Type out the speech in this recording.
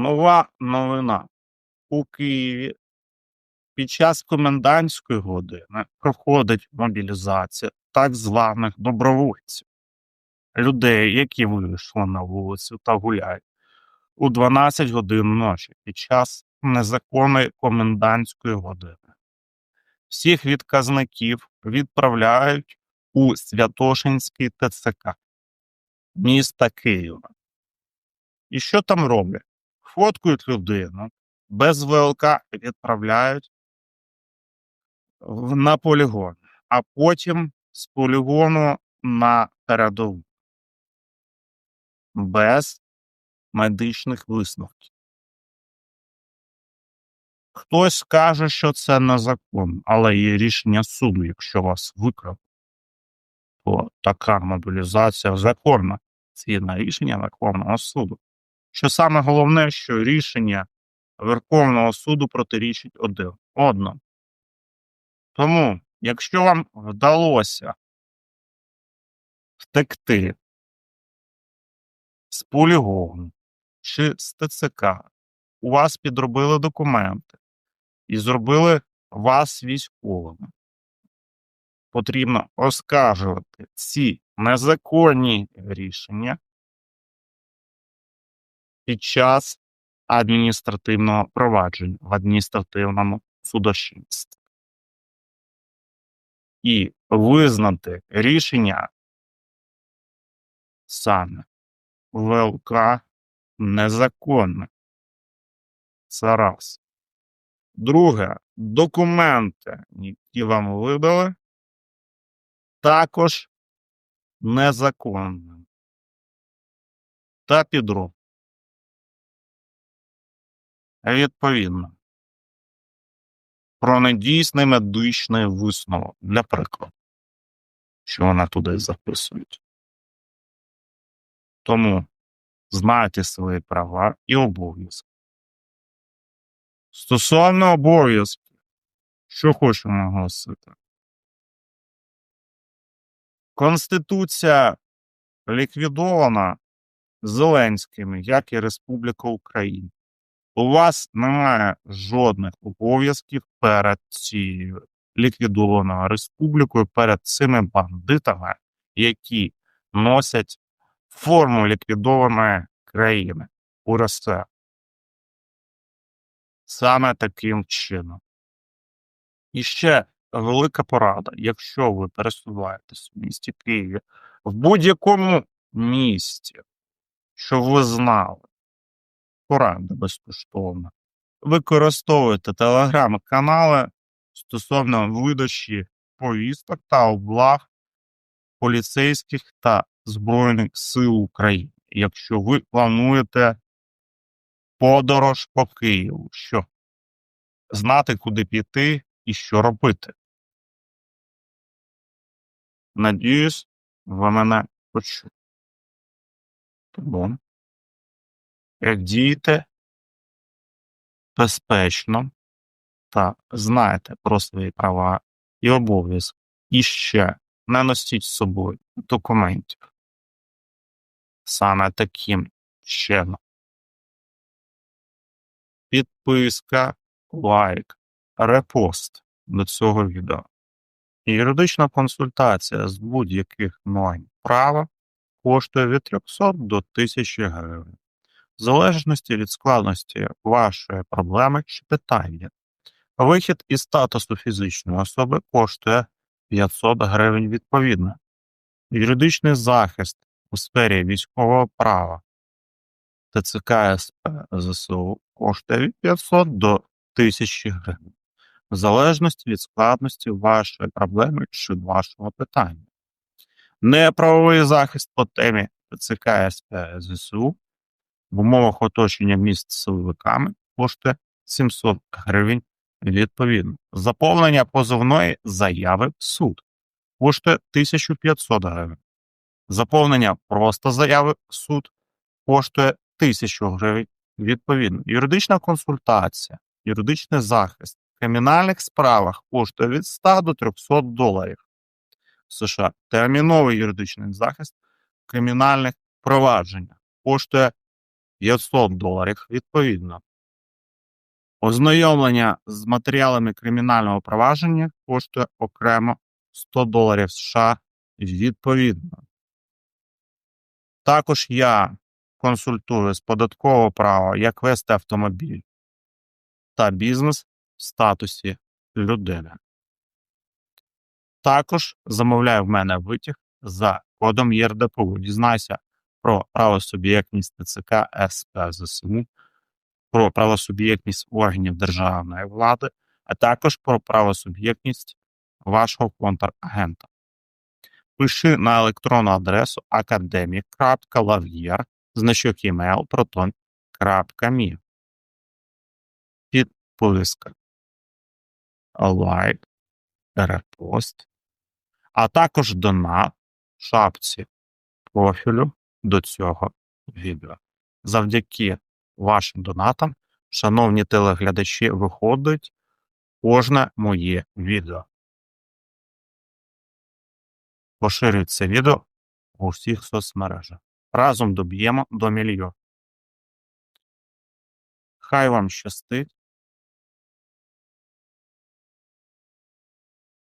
Нова новина. У Києві під час комендантської години проходить мобілізація так званих добровольців, людей, які вийшли на вулицю та гуляють у 12 годин ночі під час незаконної комендантської години. Всіх відказників відправляють у Святошинський ТЦК міста Києва. І що там роблять? Фоткають людину, без ВЛК відправляють на полігон, а потім з полігону на передову. Без медичних висновків. Хтось скаже, що це незаконно, але є рішення суду, якщо вас викрали, то така мобілізація законна. Згідно рішення Верховного суду. Що саме головне, що рішення Верховного суду протирічить один одному. Тому, якщо вам вдалося втекти з полігону чи з ТЦК, у вас підробили документи і зробили вас військовими, потрібно оскаржувати ці незаконні рішення час адміністративного провадження в адміністративному судочинстві. І визнати рішення саме ВЛК незаконне. Це раз. Друге, документи, які вам видали, також незаконним та підроб. Відповідно, про недійсний медичний висновок для прикладу, що вони туди записують. Тому знайте свої права і обов'язки. Стосовно обов'язків, що хочу наголосити. Конституція ліквідована Зеленським, як і Республіка Україна. У вас немає жодних обов'язків перед цією ліквідованою республікою, перед цими бандитами, які носять форму ліквідованої країни УРСР. Саме таким чином. І ще велика порада, якщо ви пересуваєтесь в місті Києві, в будь-якому місті, що ви знали, порада безкоштовна. Використовуйте телеграм-канали стосовно видачі повісток та облаг поліцейських та Збройних сил України, якщо ви плануєте подорож по Києву, що знати, куди піти і що робити. Надіюсь, ви мене почули. Тому як дієте безпечно та знаєте про свої права і обов'язки. І ще не носіть з собою документів. Саме таким чином. Підписка, лайк, репост до цього відео. Юридична консультація з будь-яких норм права коштує від 300 до 1000 гривень. В залежності від складності вашої проблеми чи питання. Вихід із статусу фізичної особи коштує 500 гривень відповідно. Юридичний захист у сфері військового права ТЦК СП ЗСУ коштує від 500 до 1000 гривень, в залежності від складності вашої проблеми чи вашого питання. Неправовий захист по темі ТЦК СП ЗСУ в умовах оточення міст силовиками коштує 700 гривень відповідно. Заповнення позовної заяви в суд коштує 1500 гривень. Заповнення просто заяви в суд коштує 1000 гривень відповідно. Юридична консультація, юридичний захист в кримінальних справах коштує від 100 до 300 доларів США. Терміновий юридичний захист в кримінальних провадженнях коштує 500 доларів відповідно. Ознайомлення з матеріалами кримінального провадження коштує окремо 100 доларів США відповідно. Також я консультую з податкового права, як вести автомобіль та бізнес в статусі людини. Також замовляю в мене витяг за кодом ЄРДПУ. Дізнайся про правосуб'єктність ТЦК СП ЗСУ, про правосуб'єктність органів державної влади, а також про правосуб'єктність вашого контрагента. Пиши на електронну адресу academic.lavier значок email proton.me. Підписка. Лайк, репост, а також донат шапці профілю до цього відео. Завдяки вашим донатам, шановні телеглядачі, виходить кожне моє відео. Поширюйте це відео у всіх соцмережах. Разом доб'ємо до мільйона. Хай вам щастить.